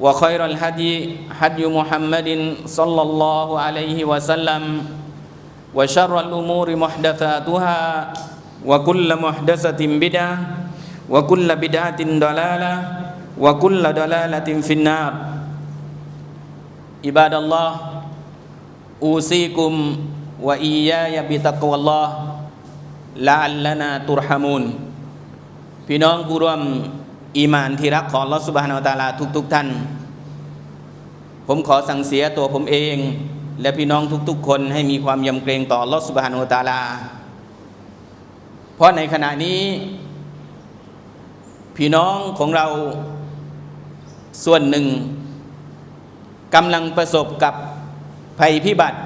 وخير الهدي هدي محمد صلى الله عليه وسلم وشر الأمور محدثاتها وكل محدثة بدعة وكل بدعة ضلالة وكل ضلالة في النار عباد الله أوصيكم وإياي بتقوى الله لعلنا ترحمون พี่น้องผู้ร่วม อีมานที่รักของลอสุบฮานาตาลาทุกๆทท่าน ผมขอสั่งเสียตัวผมเอง และพี่น้องทุกๆ คนให้มีความยำเกรงต่อลอสุบฮานาตาลา เพราะในขณะนี้ พี่น้องของเราส่วนหนึ่งกำลังประสบกับภัยพิบัติ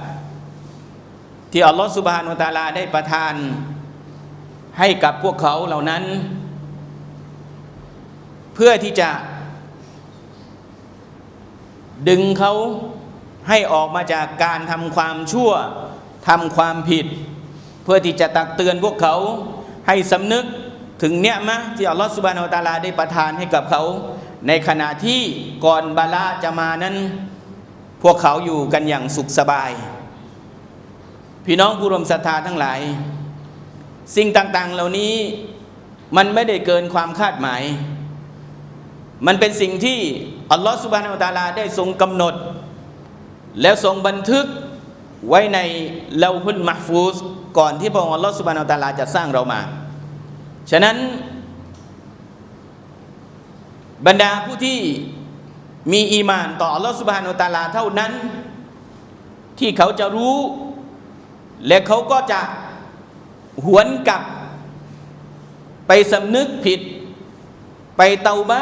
ที่อัลลอฮฺสุบฮานุตาลาได้ประทานให้กับพวกเขาเหล่านั้น เพื่อที่จะดึงเขาให้ออกมาจากการทำความชั่วทำความผิด เพื่อที่จะตักเตือนพวกเขาให้สำนึกถึงเนี่ยมะที่อัลลอฮฺสุบานอัตาลาได้ประทานให้กับเขา ในขณะที่ก่อนบาลาจะมานั้น พวกเขาอยู่กันอย่างสุขสบาย พี่น้องผู้รวมศรัทธาทั้งหลาย สิ่งต่างๆเหล่านี้มันไม่ได้เกินความคาดหมาย มันเป็นสิ่งที่อัลลอฮฺสุบฮานาอัลตาลาได้ทรงกำหนด แล้วทรงบันทึกไว้ในเลาฮุนมะฟูสก่อนที่พระองค์อัลลอฮฺสุบฮานาอัลตาลาจะสร้างเรามา ฉะนั้น บรรดาผู้ที่มีอีมานต่ออัลลอฮฺสุบฮานาอัลตาลาเท่านั้น ที่เขาจะรู้ และเขาก็จะหวนกลับ ไปสำนึกผิด ไปเตาบะ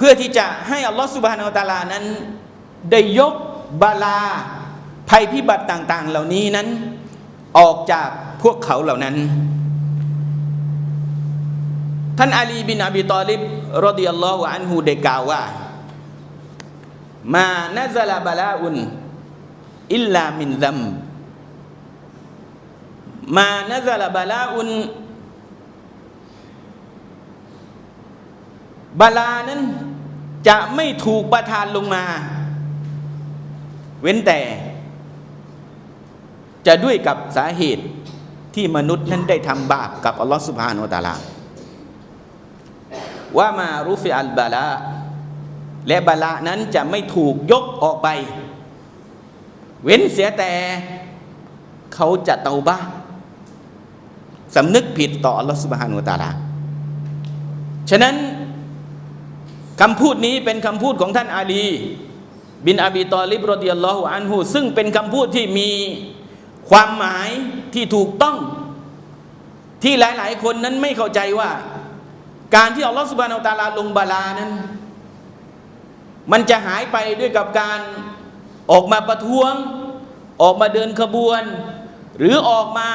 พื่อที่จะให้อัลลอฮฺสุบฮานาอัลตาลานั้น ได้ยกบาลาภัยพิบัติต่าง ๆ เหล่านี้นั้นออกจากพวกเขาเหล่านั้น ท่านอาลีบินอบีตอลิบรดิยัลลอฮุอันฮูได้กล่าวว่า มานะซาลาบาลาอุนอิลลามินซัมมานะซาลาบาลาอุนบาลานั้น จะไม่ถูกประทานลงมา เว้นแต่ จะด้วยกับสาเหตุที่มนุษย์นั้นได้ทำบาปกับอัลลอฮฺสุบฮานาอัลตาลาว่ามารุฟิอัลบาลาและบาลานั้นจะไม่ถูกยกออกไป เว้นเสียแต่เขาจะเตาบ้าสำนึกผิดต่ออัลลอฮฺสุบฮานาอัลตาลาฉะนั้น คำพูดนี้เป็นคำพูดของท่านอาลี บินอบีตอลิบรดิยัลลอฮุอันฮูซึ่งเป็นคำพูดที่มีความหมายที่ถูกต้อง ที่หลาย ๆ คนนั้นไม่เข้าใจว่า การที่อัลลอฮฺสุบานอัลตาลาลงบาลานั้น มันจะหายไปด้วยกับการออกมาประท้วง ออกมาเดินขบวน หรือออกมา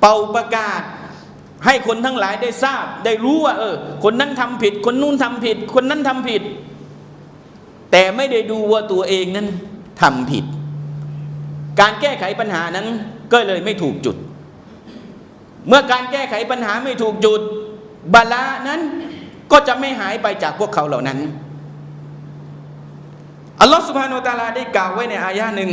เป่าประกาศ ให้คนทั้งหลายได้ทราบ ได้รู้ว่า เออ คนนั้นทำผิด คนนู้นทำผิด คนนั้นทำผิด แต่ไม่ได้ดูว่าตัวเองนั้นทำผิด การแก้ไขปัญหานั้นก็เลยไม่ถูกจุด เมื่อการแก้ไขปัญหาไม่ถูกจุดบาลานั้นก็จะไม่หายไปจากพวกเขาเหล่านั้นอัลลอฮฺสุบฮานาตาลาได้กล่าวไว้ในอายะหนึ่ง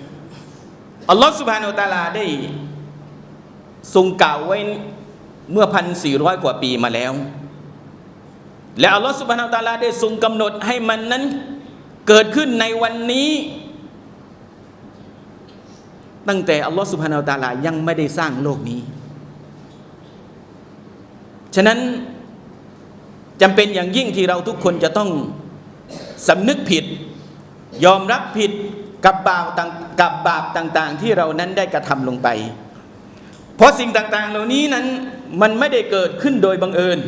อัลลอฮฺสุบฮานาอัลตาลาได้ทรงกล่าวไว้เมื่อพันสี่ร้อยกว่าปีมาแล้ว และอัลลอฮฺสุบฮานาอัลตาลาได้ทรงกำหนดให้มันนั้นเกิดขึ้นในวันนี้ ตั้งแต่อัลลอฮฺสุบฮานาอัลตาลายังไม่ได้สร้างโลกนี้ ฉะนั้นจำเป็นอย่างยิ่งที่เราทุกคนจะต้องสำนึกผิด ยอมรับผิด กับบาปต่างกับบาปต่างๆ ที่เรานั้นได้กระทำลงไป เพราะสิ่งต่างๆ เหล่านี้นั้นมันไม่ได้เกิดขึ้นโดยบังเอิญ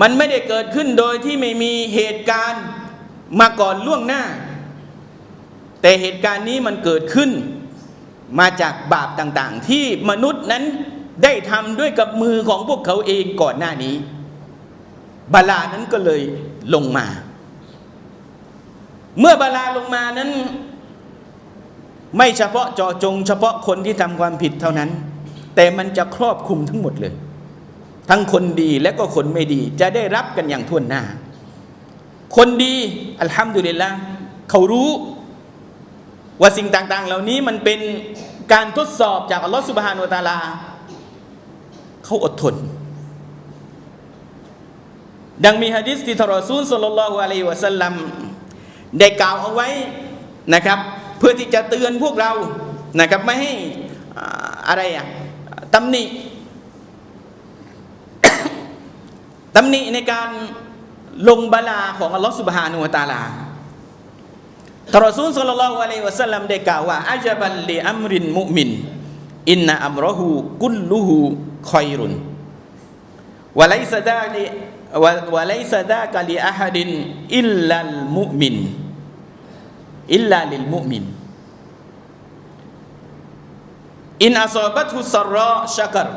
มันไม่ได้เกิดขึ้นโดยที่ไม่มีเหตุการณ์มาก่อนล่วงหน้า แต่เหตุการณ์นี้มันเกิดขึ้นมาจากบาปต่างๆ ที่มนุษย์นั้นได้ทำด้วยกับมือของพวกเขาเองก่อนหน้านี้ บาลานั้นก็เลยลงมา เมื่อบาลาลงมานั้น ไม่เฉพาะเจาะจง เฉพาะคนที่ทำความผิดเท่านั้น แต่มันจะครอบคลุมทั้งหมดเลย ทั้งคนดีและก็คนไม่ดี จะได้รับกันอย่างทั่วหน้า คนดีอัลฮัมดุลิลละเขารู้ว่าสิ่งต่างๆ เหล่านี้มันเป็นการทดสอบจากอัลลอฮฺสุบฮานุตาลา เขาอดทน ดังมีฮะดิษที่ทรอซูลสุลลัลลอฮุอะลัยฮิวะสัลลัม ได้กล่าวเอาไว้นะครับ เพื่อที่จะเตือนพวกเรานะครับไม่ให้อะไรอะตำหนิตำหนิในการลงบาลาของอัลลอฮฺสุบฮานุวะตาลาทรอซูลสุลลัลลอฮุอะลัยฮิวะสัลลัมได้กล่าวว่าอัจบัลลิอัมรินมุมินอินนาอัมรอฮูกุลลุฮูคอยรุนวะไลซะดาลิ วะวะไลซะดากะลิอะฮัดินอิลลัลมุมินอิลลาลิลมุมินอินอัซอบัตฮุสรรอชักร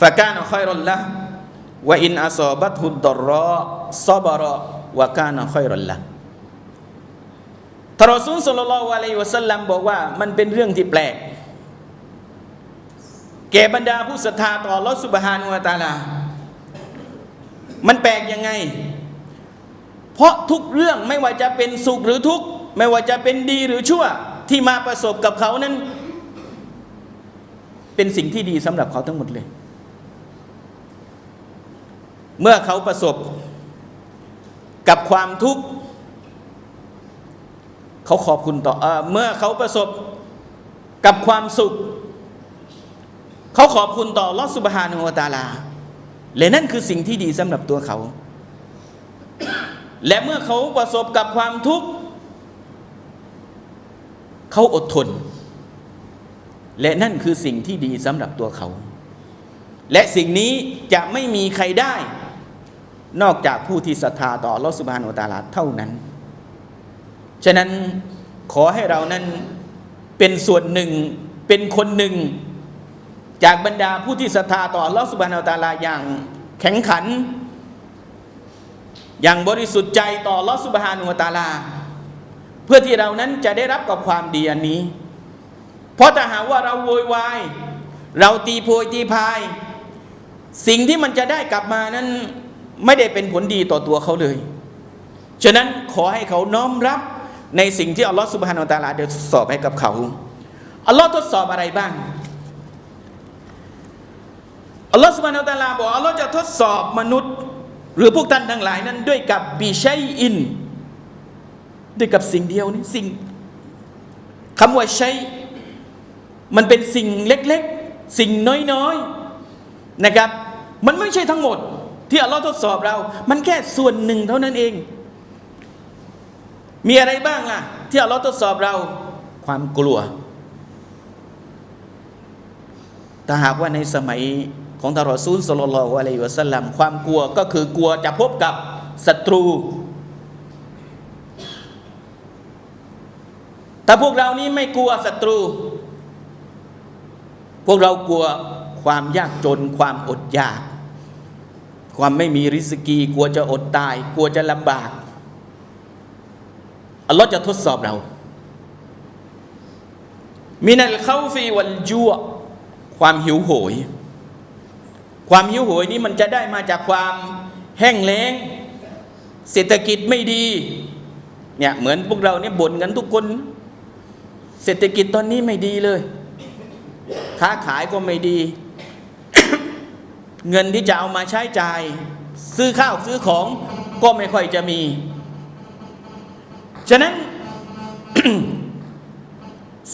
ฟะกานะคอยรุลละวะอินอัซอบัตฮุดดรรอซอบรอวะกานะคอยรุลละทารอซูลสุลลัลลอฮุอะลัยฮิวะสัลลัมบอกว่ามันเป็นเรื่องที่แปลกแก่บรรดาผู้ศรัทธาต่อลอสุบฮานุวะตาลา มันแปลกยังไง เพราะทุกเรื่องไม่ว่าจะเป็นสุขหรือทุกข์ไม่ว่าจะเป็นดีหรือชั่ว ที่มาประสบกับเขานั้น เป็นสิ่งที่ดีสำหรับเขาทั้งหมดเลย เมื่อเขาประสบกับความทุกข์เขาขอบคุณต่อเอเมื่อเขาประสบกับความสุข เขาขอบคุณต่อลอสุบฮานุวตาลา และนั่นคือสิ่งที่ดีสำหรับตัวเขา และเมื่อเขาประสบกับความทุกข์ เขาอดทน และนั่นคือสิ่งที่ดีสำหรับตัวเขา และสิ่งนี้จะไม่มีใครได้ นอกจากผู้ที่ศรัทธาต่อลอสุบานุวะตาลาเท่านั้น ฉะนั้นขอให้เรานั้นเป็นส่วนหนึ่งเป็นคนหนึ่ง จากบรรดาผู้ที่ศรัทธาต่อลอสุบฮานาอัลตาลาอย่างแข็งขัน อย่างบริสุทธิ์ใจต่อลอสุบฮานุตาลา เพื่อที่เรานั้นจะได้รับกับความดีอันนี้ เพราะถ้าหากว่าเราโวยวาย เราตีโพยตีพาย สิ่งที่มันจะได้กลับมานั้นไม่ได้เป็นผลดีต่อตัวเขาเลย ฉะนั้นขอให้เขาน้อมรับในสิ่งที่อัลลอฮฺสุบฮานาอัลตาลาได้ทดสอบให้กับเขาอัลลอฮ์ทดสอบอะไรบ้าง อัลลอฮฺสุบานาอัลตาลาบอกอัลลอฮ์จะทดสอบมนุษย์ หรือพวกท่านทั้งหลายนั้น ด้วยกับบิชัยอิน ด้วยกับสิ่งเดียวนี่สิ่งคำว่าใช้มันเป็นสิ่งเล็กๆ สิ่งน้อยๆนะครับ มันไม่ใช่ทั้งหมด ที่อัลลอฮ์ทดสอบเรา มันแค่ส่วนหนึ่งเท่านั้นเอง มีอะไรบ้างล่ะ ที่อัลลอฮ์ทดสอบเรา ความกลัวถ้าหากว่าในสมัย ของทารอซูลสลลลอฮุอะลัยฮิวะสัลลัมความกลัวก็คือกลัวจะพบกับศัตรู แต่พวกเรานี้ไม่กลัวศัตรู พวกเรากลัวความยากจนความอดอยาก ความไม่มีริสกีกลัวจะอดตาย กลัวจะลำบากอัลลอฮ์จะทดสอบเรา มินัลเข้าฟีวัลจัวความหิวโหย ความหิวโหยนี้มันจะได้มาจากความแห้งแล้ง เศรษฐกิจไม่ดีเนี่ยเหมือนพวกเราเนี่ยบ่นกันทุกคน เศรษฐกิจตอนนี้ไม่ดีเลย ค้าขายก็ไม่ดี เงินที่จะเอามาใช้จ่าย ซื้อข้าวซื้อของก็ไม่ค่อยจะมี ฉะนั้น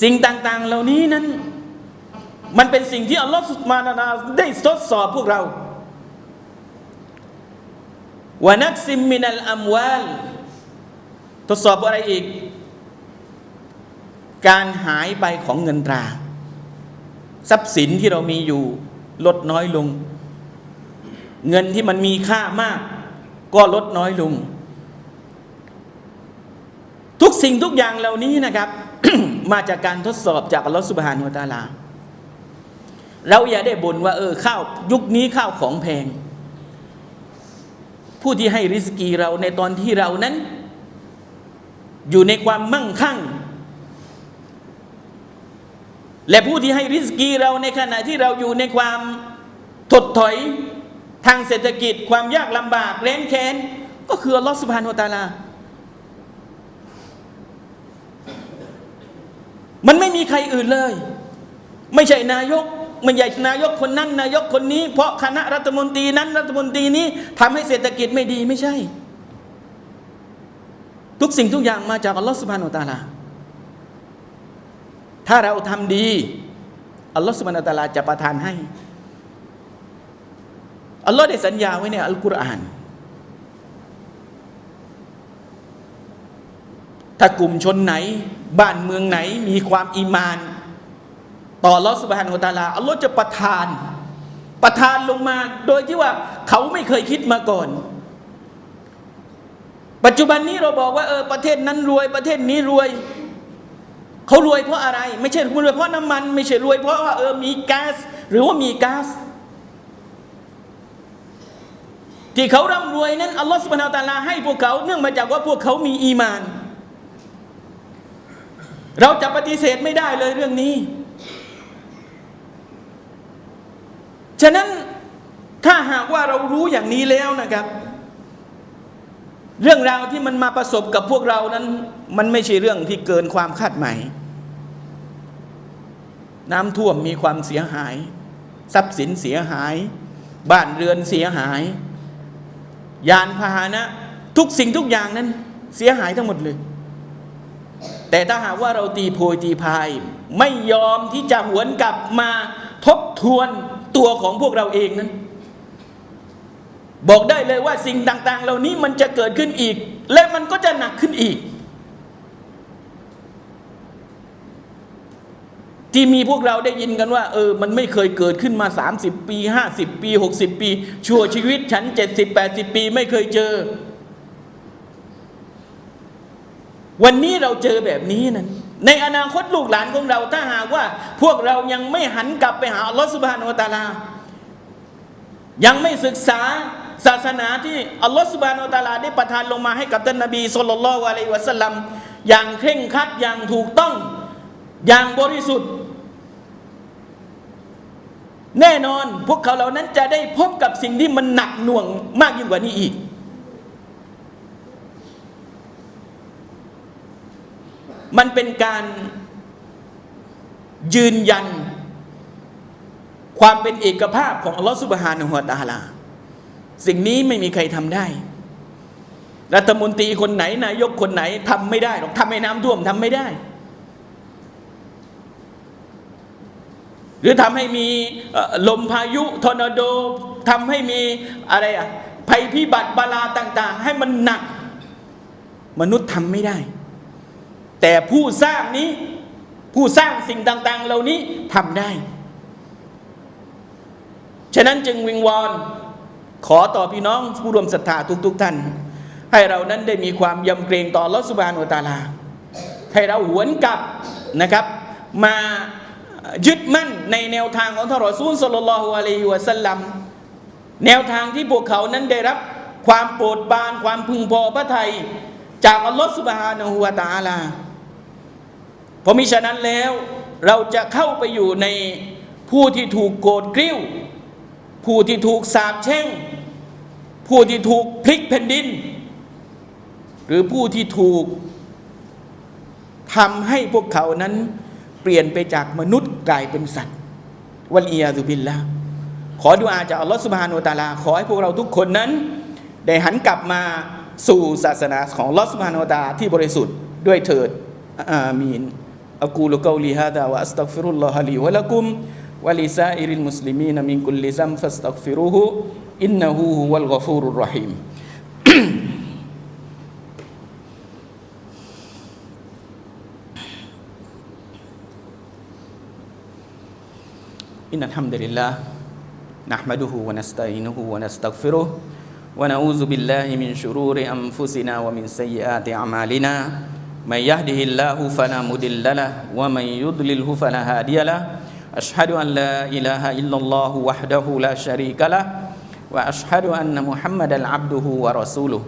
สิ่งต่าง ๆ เหล่านี้นั้น มันเป็นสิ่งที่อัลลอฮฺสุบมานานาได้ทดสอบพวกเราวานักซิมมินัลอัมวาลทดสอบอะไรอีก การหายไปของเงินตรา ทรัพย์สินที่เรามีอยู่ลดน้อยลง เงินที่มันมีค่ามาก ก็ลดน้อยลง ทุกสิ่งทุกอย่างเหล่านี้นะครับ มาจากการทดสอบจากอัลลอฮฺสุบฮานุตาลา เราอย่าได้บ่นว่า เออข้าวยุคนี้ข้าวของแพง ผู้ที่ให้ริสกีเราในตอนที่เรานั้น อยู่ในความมั่งคั่ง และผู้ที่ให้ริสกีเราในขณะที่เราอยู่ในความถดถอยทางเศรษฐกิจความยากลำบากแร้นแค้นก็คืออัลลอฮฺสุบฮานุวตาลา มันไม่มีใครอื่นเลย ไม่ใช่นายก มันใหญ่นายกคนนั้นนายกคนนี้ เพราะคณะรัฐมนตรีนั้นรัฐมนตรีนี้ทำให้เศรษฐกิจไม่ดีไม่ใช่ ทุกสิ่งทุกอย่างมาจากอัลลอฮฺสุบฮานุตาลาถ้าเราทำดีอัลลอฮฺสุบฮานุตาลาจะประทานให้อัลลอฮ์ได้สัญญาไว้ในอัลกุรอานถ้ากลุ่มชนไหน บ้านเมืองไหนมีความอีมาน ต่อลอสุบฮานโตาลาอัลลอฮ์จะประทาน ประทานลงมา โดยที่ว่าเขาไม่เคยคิดมาก่อน ปัจจุบันนี้เราบอกว่าเออประเทศนั้นรวยประเทศนี้รวยเขารวยเพราะอะไร ไม่ใช่รวยเพราะน้ำมัน ไม่ใช่รวยเพราะว่าเออมีก๊าซหรือว่ามีก๊าซที่เขาร่ำรวยนั้นอัลลอฮ์สุบฮานตาลาให้พวกเขาเนื่องมาจากว่าพวกเขามีอีมาน เราจะปฏิเสธไม่ได้เลยเรื่องนี้ ฉะนั้นถ้าหากว่าเรารู้อย่างนี้แล้วนะครับ เรื่องราวที่มันมาประสบกับพวกเรานั้น มันไม่ใช่เรื่องที่เกินความคาดหมายน้ำท่วมมีความเสียหาย ทรัพย์สินเสียหาย บ้านเรือนเสียหาย ยานพาหนะ ทุกสิ่งทุกอย่างนั้น เสียหายทั้งหมดเลย แต่ถ้าหากว่าเราตีโพยตีพาย ไม่ยอมที่จะหวนกลับมาทบทวน ตัวของพวกเราเองนั้น บอกได้เลยว่าสิ่งต่าง ๆ เหล่านี้มันจะเกิดขึ้นอีก และมันก็จะหนักขึ้นอีก ที่มีพวกเราได้ยินกันว่า เออ มันไม่เคยเกิดขึ้นมา 30 ปี 50 ปี 60 ปี ชั่วชีวิตฉัน 70 80 ปีไม่เคยเจอ วันนี้เราเจอแบบนี้นั้น ในอนาคตลูกหลานของเราถ้าหากว่า พวกเรายังไม่หันกลับไปหาอัลลอฮฺสุบฮานาอัลตาลา ยังไม่ศึกษาศาสนาที่อัลลอฮฺสุบฮานาอัลตาลา ได้ประทานลงมาให้กับท่านนบีสุลต่านละอะลัยวะสัลลัมอย่างเคร่งครัดอย่างถูกต้องอย่างบริสุทธิ์ แน่นอนพวกเขาเหล่านั้นจะได้พบกับสิ่งที่มันหนักหน่วงมากยิ่งกว่านี้อีก มันเป็นการยืนยัน ความเป็นเอกภาพของอัลลอฮฺสุบฮานะฮุวาตาลา สิ่งนี้ไม่มีใครทำได้รัฐมนตรีคนไหนนายกคนไหนทำไม่ได้หรอกทำให้น้ำท่วมทำไม่ได้ หรือทำให้มีลมพายุทอร์นาโดทำให้มีอะไรอะภัยพิบัติบาลาต่าง ๆ ให้มันหนัก มนุษย์ทำไม่ได้ แต่ผู้สร้างนี้ผู้สร้างสิ่งต่าง ๆ เหล่านี้ทำได้ ฉะนั้นจึงวิงวอนขอต่อพี่น้องผู้รวมศรัทธาทุกๆทท่าน ให้เรานั้นได้มีความยำเกรงต่อลอสุบานวตาลา ให้เราหวนกลับนะครับ มายึดมั่นในแนวทางของทรอซูลสลลัลลอฮุอะลัยฮิวะสัลลัมแนวทางที่พวกเขานั้นได้รับความโปรดปรานความพึงพอพระทัยจากอัลลอฮฺสุบฮานะฮูวะตาลา เพราะมิฉะนั้นแล้วเราจะเข้าไปอยู่ในผู้ที่ถูกโกรธกริ้ว ผู้ที่ถูกสาปแช่ง ผู้ที่ถูกพลิกแผ่นดิน หรือผู้ที่ถูกทำให้พวกเขานั้นเปลี่ยนไปจากมนุษย์กลายเป็นสัตว์วัลอียาตุบิลละขอดุอาจากอัลลอฮฺสุบฮานุตาลา ขอให้พวกเราทุกคนนั้น ได้หันกลับมาสู่ศาสนาของลอสุบฮานุตะอาลาที่บริสุทธิ์ด้วยเถิดอามีน أقول قولي هذا وأستغفر الله لي ولكم ولسائر المسلمين من كل ذنب فاستغفروه إنه هو الغفور الرحيم. إن الحمد لله نحمده ونستعينه ونستغفره ونعوذ بالله من شرور أنفسنا ومن سيئات أعمالنا. من يهده الله فلا مضل له ومن يضلله فلا هادي له. أشهد أن لا إله إلا الله وحده لا شريك له وأشهد أن محمدا عبده ورسوله.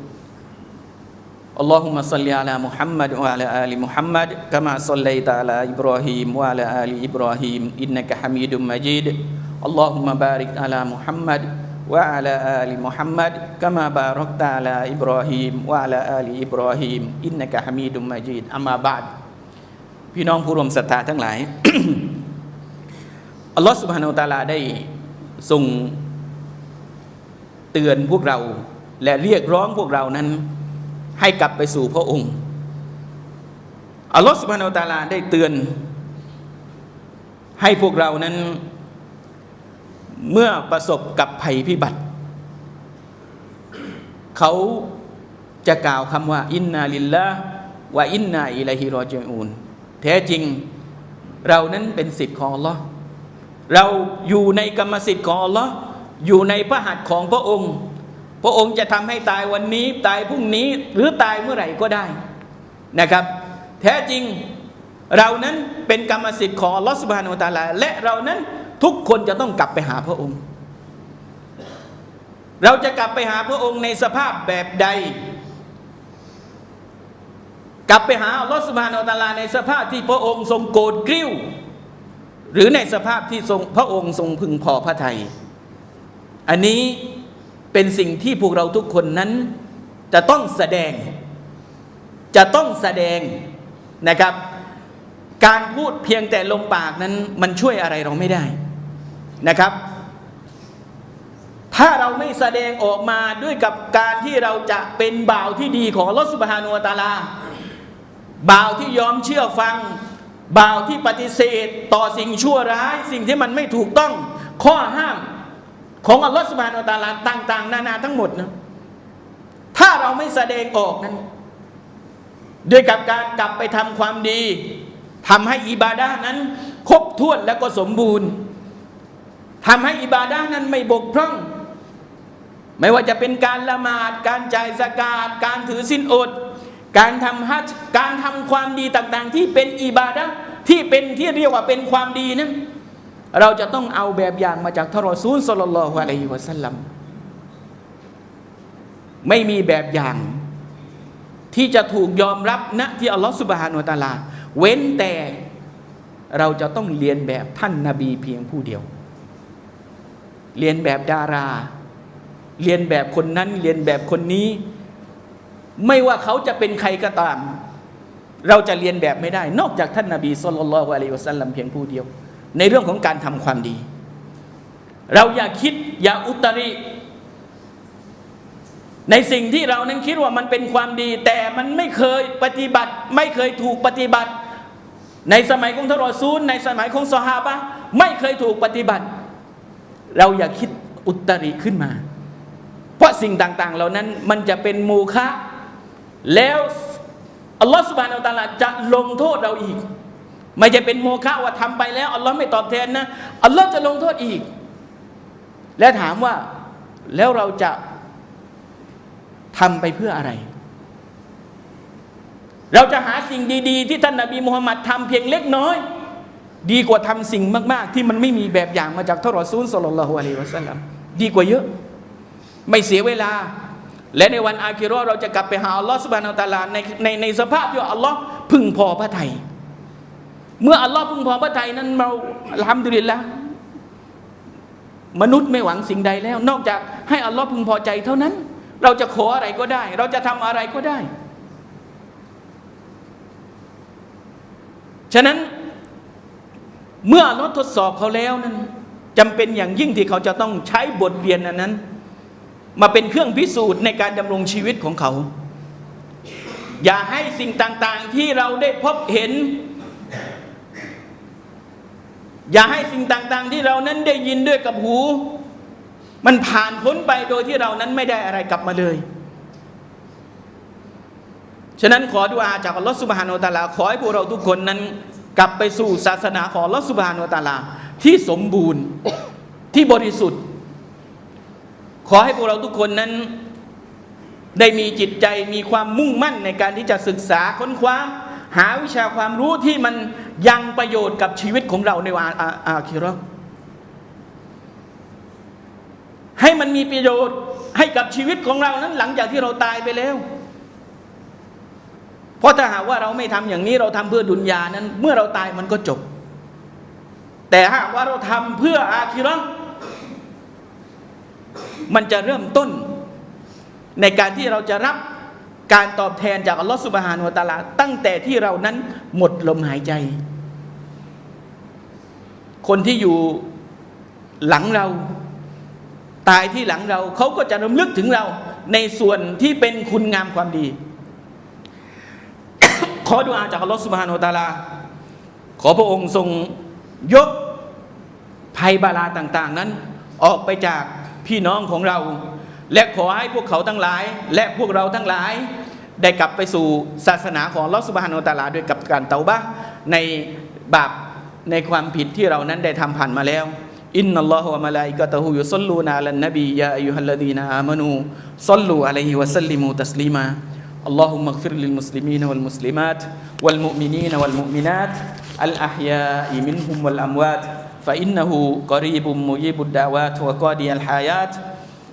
اللهم صل على محمد وعلى آل محمد كما صليت على إبراهيم وعلى آل إبراهيم إنك حميد مجيد. اللهم بارك على محمد وعلى آل محمد كما باركت على إبراهيم وعلى آل إبراهيم إنك حميد مجيد أما بعد พี่น้องผู้ร่วมศรัทธาทั้งหลาย อัลลอฮฺสุบฮานาอัลตะอาลาได้ทรงเตือนพวกเรา และเรียกร้องพวกเรานั้น ให้กลับไปสู่พระองค์ อัลลอฮฺสุบฮานาอัลตะอาลาได้เตือน ให้พวกเรานั้น เมื่อประสบกับภัยพิบัติ เขาจะกล่าวคำว่า อินนาลิลละวะอินนาอิลัยฮิรอจิอูนแท้จริงเรานั้นเป็นสิทธิ์ของอัลลอฮ์เราอยู่ในกรรมสิทธิ์ของอัลลอฮ์อยู่ในพระหัตถ์ของพระองค์ พระองค์จะทำให้ตายวันนี้ ตายพรุ่งนี้หรือตายเมื่อไหร่ก็ได้นะครับ แท้จริงเรานั้นเป็นกรรมสิทธิ์ของอัลลอฮ์สุบฮานุตาลาและเรานั้น ทุกคนจะต้องกลับไปหาพระองค์ เราจะกลับไปหาพระองค์ในสภาพแบบใด กลับไปหาอัลลอฮ์สุบฮานาอัลตาลาในสภาพที่พระองค์ทรงโกรธกริ้ว หรือในสภาพที่ทรงพระองค์ทรงพึงพอพระทัยอันนี้เป็นสิ่งที่พวกเราทุกคนนั้น จะต้องแสดง จะต้องแสดงนะครับ การพูดเพียงแต่ลมปากนั้นมันช่วยอะไรเราไม่ได้ นะครับ ถ้าเราไม่แสดงออกมาด้วยกับการที่เราจะเป็นบ่าวที่ดีของลอสุบฮานุตาลา บ่าวที่ยอมเชื่อฟัง บ่าวที่ปฏิเสธต่อสิ่งชั่วร้าย สิ่งที่มันไม่ถูกต้อง ข้อห้ามของอัลลอฮฺสุบฮานุตาลาต่าง ๆ นานาทั้งหมดนะถ้าเราไม่แสดงออกนั้นด้วยกับการกลับไปทำความดีทำให้อิบาดานั้น ครบถ้วนและก็สมบูรณ์ ทำให้อิบาดานั้นไม่บกพร่อง ไม่ว่าจะเป็นการละหมาด การจ่ายสกาดการถือสินอด การทำฮัจการทำความดีต่างๆ ที่เป็นอิบาดะที่เป็นที่เรียกว่าเป็นความดีนั้นเราจะต้องเอาแบบอย่างมาจากทรอซูลสลลลลอฮุอะลัยฮิวะสัลลัมไม่มีแบบอย่าง ที่จะถูกยอมรับณที่อัลลอฮฺสุบฮานุวะตะอาลา เว้นแต่เราจะต้องเรียนแบบท่านนาบีเพียงผู้เดียว เรียนแบบดารา เรียนแบบคนนั้น เรียนแบบคนนี้ ไม่ว่าเขาจะเป็นใครก็ตาม เราจะเรียนแบบไม่ได้ นอกจากท่านนาบีสุลต่านละฮ์อะลัยฮิวะสัลลัมเพียงผู้เดียว ในเรื่องของการทำความดี เราอย่าคิดอย่าอุตริ ในสิ่งที่เรานั้นคิดว่ามันเป็นความดี แต่มันไม่เคยปฏิบัติ ไม่เคยถูกปฏิบัติ ในสมัยของทรอซูลในสมัยของซอฮาบะไม่เคยถูกปฏิบัติ เราอย่าคิดอุตริขึ้นมา เพราะสิ่งต่าง ๆ เหล่านั้นมันจะเป็นโมฆะแล้วอัลลอฮฺสุบานอัลตะอาลาจะลงโทษเราอีก ไม่จะเป็นโมฆะว่าทำไปแล้วอัลลอฮ์ไม่ตอบแทนนะอัลลอฮ์จะลงโทษอีก และถามว่าแล้วเราจะทำไปเพื่ออะไร เราจะหาสิ่งดี ๆ ที่ท่านนบีมุฮัมมัดทำเพียงเล็กน้อย ดีกว่าทำสิ่งมาก ๆ ที่มันไม่มีแบบอย่างมาจากทรอซูลสุลลัลฮุอะลัยฮิวะสัลลัมดีกว่าเยอะ ไม่เสียเวลา และในวันอาคิรอเราจะกลับไปหาอัลลอฮ์สุบานาอัลตะอาลาในในในสภาพที่อัลลอฮ์พึงพอพระทัยเมื่ออัลลอฮ์พึงพอพระทัยนั้นเราอัลฮัมดุลิลละมนุษย์ไม่หวังสิ่งใดแล้ว นอกจากให้อัลลอฮ์พึงพอใจเท่านั้น เราจะขออะไรก็ได้ เราจะทำอะไรก็ได้ ฉะนั้น เมื่อลลอฮ์ทดสอบเขาแล้วนั้นจำเป็นอย่างยิ่งที่เขาจะต้องใช้บทเรียนอันนั้น มาเป็นเครื่องพิสูจน์ในการดำรงชีวิตของเขา อย่าให้สิ่งต่างๆที่เราได้พบเห็น อย่าให้สิ่งต่างๆที่เรานั้นได้ยินด้วยกับหู มันผ่านพ้นไปโดยที่เรานั้นไม่ได้อะไรกลับมาเลยฉะนั้นขอดุอาจากอัลลอฮฺสุบฮานาอัลตะอาลาขอให้พวกเราทุกคนนั้น กลับไปสู่ศาสนาของอัลอสุบานาอัลตาลา ที่สมบูรณ์ที่บริสุทธิ์ ขอให้พวกเราทุกคนนั้น ได้มีจิตใจมีความมุ่งมั่นในการที่จะศึกษาค้นคว้า หาวิชาความรู้ที่มันยังประโยชน์กับชีวิตของเราในวันอาอาคิราะห์ให้มันมีประโยชน์ให้กับชีวิตของเรานั้นหลังจากที่เราตายไปแล้ว เพราะถ้าหากว่าเราไม่ทำอย่างนี้เราทำเพื่อดุนยานั้น เมื่อเราตายมันก็จบ แต่หากว่าเราทำเพื่ออาคิราะห์มันจะเริ่มต้น ในการที่เราจะรับการตอบแทนจากอัลลอฮฺสุบฮานุตาลา ตั้งแต่ที่เรานั้นหมดลมหายใจ คนที่อยู่หลังเราตายที่หลังเราเขาก็จะรำลึกถึงเราในส่วนที่เป็นคุณงามความดี ขอดุอาจากอัลลอฮฺสุบฮานุวะตะอาลา ขอพระองค์ทรงยกภัยบาลาต่าง ๆ นั้น ออกไปจากพี่น้องของเรา และขอให้พวกเขาทั้งหลาย และพวกเราทั้งหลาย ได้กลับไปสู่ศาสนาของลอสุบฮานาอัลตาลาด้วยกับการเตาบะในบาปในความผิดที่เรานั้นได้ทำผ่านมาแล้วอินนัลลอฮฺวะมะลาอิกะตะฮูยุศ็อลลูนาอะลันนบียาอัยยูฮัลลดีนาอามานูศ็อลลูอะลัยฮิวะซัลลิมูตัสลีมา اللهم اغفر للمسلمين والمسلمات والمؤمنين والمؤمنات الأحياء منهم والأموات فإنه قريب مجيب الدعوات وقاضي الحياة.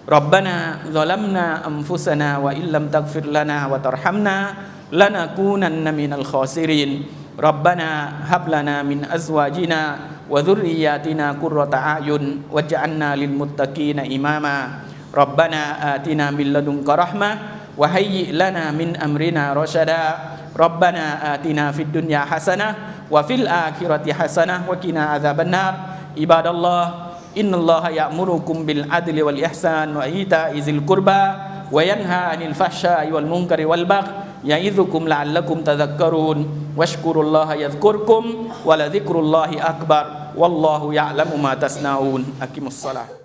ربنا ظلمنا أنفسنا وإن لم تغفر لنا وترحمنا لنكونن من الخاسرين. ربنا هب لنا من أزواجنا وذرياتنا قرة أعين واجعلنا للمتقين إماما. ربنا آتنا من لدنك رحمة وهيئ لنا من أمرنا رشدا. ربنا آتنا في الدنيا حسنة وفي الآخرة حسنة وقنا عذاب النار. عباد الله إن الله يأمركم بالعدل والإحسان وإيتاء ذي القربى وينهى عن الفحشاء والمنكر والبغي يعظكم لعلكم تذكرون. واشكروا الله يذكركم ولذكر الله أكبر. والله يعلم ما تصنعون. أقيموا الصلاة.